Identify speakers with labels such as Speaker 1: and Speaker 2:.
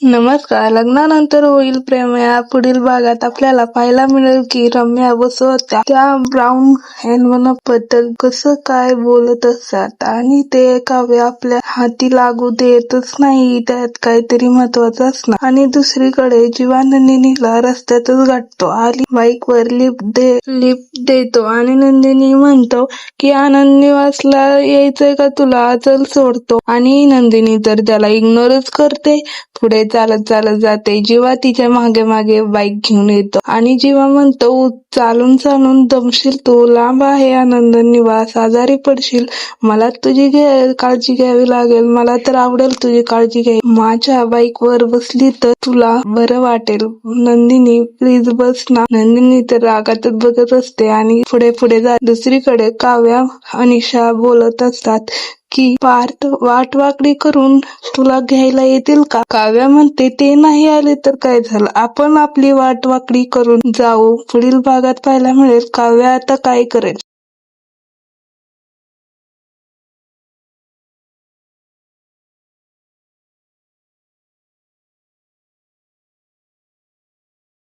Speaker 1: नमस्कार लग्नानंतर होईल प्रेम. या पुढील भागात आपल्याला पाहायला मिळेल की रम्या बसू होत्या त्या ब्राऊन हॅन्डबद्दल कसं काय बोलत असतात आणि ते काव्य आपल्या हाती लागू देतच नाही त्यात काहीतरी महत्वाचं असणार. आणि दुसरीकडे जीवा नंदिनीला रस्त्यातच गाठतो आणि बाईक वर लिफ्ट दे लिफ्ट देतो आणि नंदिनी म्हणतो की आनंद निवासला यायचंय का तुला? चल सोडतो. आणि नंदिनी तर त्याला इग्नोरच करते. पुढे चालत चालत जाते. जीवा तिच्यामागे मागे बाईक घेऊन येतो. आणि जीवा म्हणतो चालून चालून दमशील तू लांब आहे आनंद निवास आजारी पडशील. मला तुझी घे काळजी घ्यावी लागेल. मला तर आवडेल तुझी काळजी घ्यावी माझ्या बाईक वर बसली तर तुला बरं वाटेल. नंदिनी प्लीज बस ना. नंदिनी तर रागातच बघत असते आणि पुढे पुढे जा. दुसरीकडे काव्या अनिशा बोलत असतात. की पार्थ वाटवाकडी करून तुला घ्यायला येतील का? काव्या म्हणते ते नाही आले तर काय झालं? आपण आपली वाटवाकडी करून जाऊ. पुढील भागात पाहायला मिळेल. काव्या आता काय करेल?